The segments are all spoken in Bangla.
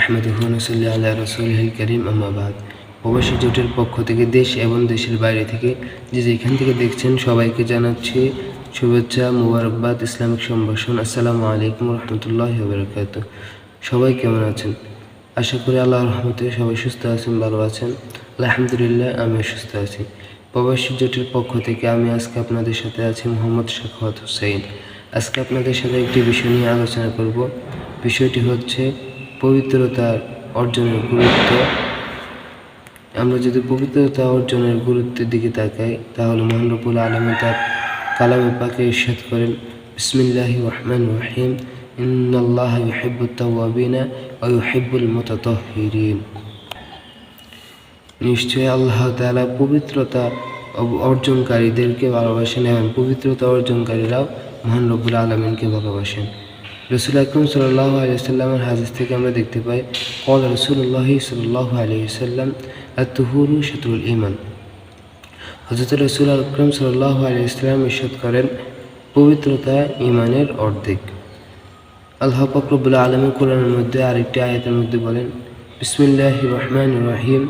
আহমদুল্লাহ আল্লাহ রসুল করিম আমাবাদ প্রবাসী জোটের পক্ষ থেকে দেশ এবং দেশের বাইরে থেকে যে যেখান থেকে দেখছেন সবাইকে জানাচ্ছি শুভেচ্ছা, মুবারকবাদ, ইসলামিক সম্ভাষণ। আসসালামু আলাইকুম রহমতুল্লাহ বরকাত সবাই কেমন আছেন? আশা করি আল্লাহ রহমতে সবাই সুস্থ আছেন, ভালো আছেন। আলহামদুলিল্লাহ আমি সুস্থ আছি। প্রবাসী জোটের পক্ষ থেকে আমি আজকে আপনাদের সাথে আছি মোহাম্মদ শাখাওয়াত হুসাইন। আজকে আপনাদের সাথে একটি বিষয় নিয়ে আলোচনা করব। বিষয়টি হচ্ছে পবিত্রতার অর্জনের গুরুত্ব। আমরা যদি পবিত্রতা অর্জনের গুরুত্বের দিকে তাকাই, তাহলে মহানরবুল আলমী তার কালামে পাকে ইরশাদ করেন, বিসমিল্লাহ রহমান রহিম ইউহিব্বুল মুতাতাহহিরিন নিশ্চয়ই আল্লাহ তাআলা পবিত্রতা অর্জনকারীদেরকে ভালোবাসেন এবং পবিত্রতা অর্জনকারীরাও মহান রব্বুল আলমিনকে ভালোবাসেন। রসুল আকরম সাল্লাহ আলিয়াল্লামের হাদিস থেকে আমরা দেখতে পাই, কল রসুল্লাহ সাল্লাহ আলিয়াল্লাম আত্মহুরু শত্রুল ইমান হজরত রসুল আকরম সাল্লাহ আলিয়াল্লাম ইস্বাদ করেন, পবিত্রতা ইমানের অর্ধেক। আল্লাহ ফকরবুল্লা আলমী কোরআনের মধ্যে আরেকটি আয়াতের মধ্যে বলেন, বিসমিল্লাহ রহমান রহিম,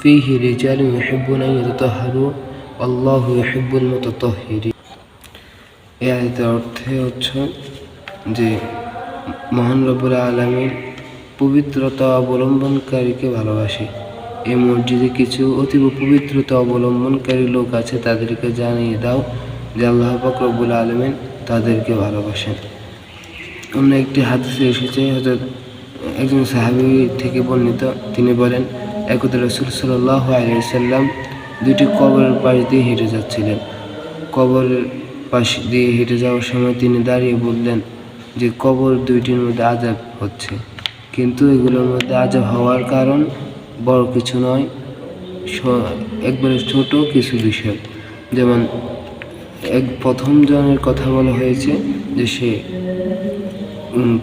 ফিহি রিজাল ইহিবুন ইয়াতাহারু আল্লাহ ইহিবুল মুতাতাহহিরিন এই আয়াতের অর্থে হচ্ছে যে মহান রব্বুল আলমীর পবিত্রতা অবলম্বনকারীকে ভালোবাসে। এই মসজিদে কিছু অতীব পবিত্রতা অবলম্বনকারী লোক আছে, তাদেরকে জানিয়ে দাও যে আল্লাহ পাক রব্বুল আলমিন তাদেরকে ভালোবাসেন। অন্য একটি হাদিসে এসেছে হজরত একজন সাহাবি থেকে বর্ণিত, তিনি বলেন, একদা রসুল সাল্লাহ আলিয়াল্লাম দুটি কবরের পাশ দিয়ে হেঁটে যাচ্ছিলেন। কবরের পাশ দিয়ে হেঁটে যাওয়ার সময় তিনি দাঁড়িয়ে বললেন যে কবর দুইটির মধ্যে আজাব হচ্ছে। কিন্তু এগুলোর মধ্যে আজাব হওয়ার কারণ বড় কিছু নয় একবারে ছোট কিছু বিষয়। যেমন, এক, প্রথম জনের কথা বলা হয়েছে যে সে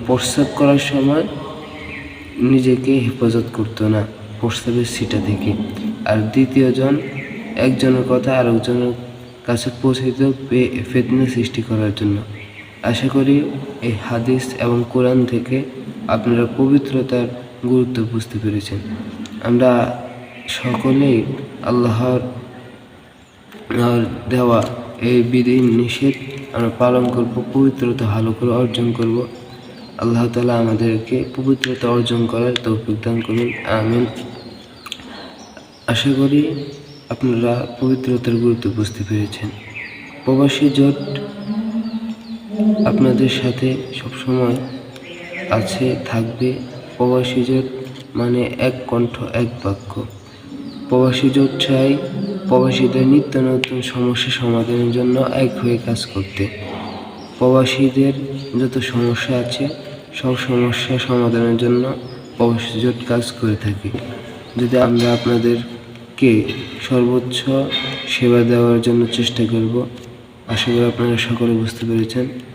প্রস্রাব করার সময় নিজেকে হেফাজত করতো না, প্রস্রাবের সিটা থেকে। আর দ্বিতীয় জন, একজনের কথা আরেকজনের কাছে পৌঁছিত ফেতনা সৃষ্টি করার জন্য। আশা করি এই হাদিস এবং কোরআন থেকে আপনারা পবিত্রতার গুরুত্ব বুঝতে পেরেছেন। আমরা সকলেই আল্লাহর দেওয়া এই বিধি নিষেধ আমরা পালন করব, পবিত্রতা ভালো করে অর্জন করব। আল্লাহ তালা আমাদেরকে পবিত্রতা অর্জন করার তৌফিক দান করুন, আমিন। আশা করি আপনারা পবিত্রতার গুরুত্ব বুঝতে পেরেছেন। প্রবাসী জোট আপনাদের সাথে সবসময় আছে, থাকবে। প্রবাসী জোট মানে এক কণ্ঠ, এক বাক্য। প্রবাসী জোট চাই প্রবাসীদের নিত্য নতুন সমস্যা সমাধানের জন্য এক হয়ে কাজ করতে। প্রবাসীদের যত সমস্যা আছে, সব সমস্যা সমাধানের জন্য প্রবাসী জোট কাজ করে থাকি। যদি আমরা আপনাদেরকে সর্বোচ্চ সেবা দেওয়ার জন্য চেষ্টা করব, আশা করি আপনারা সকলে বুঝতে পেরেছেন।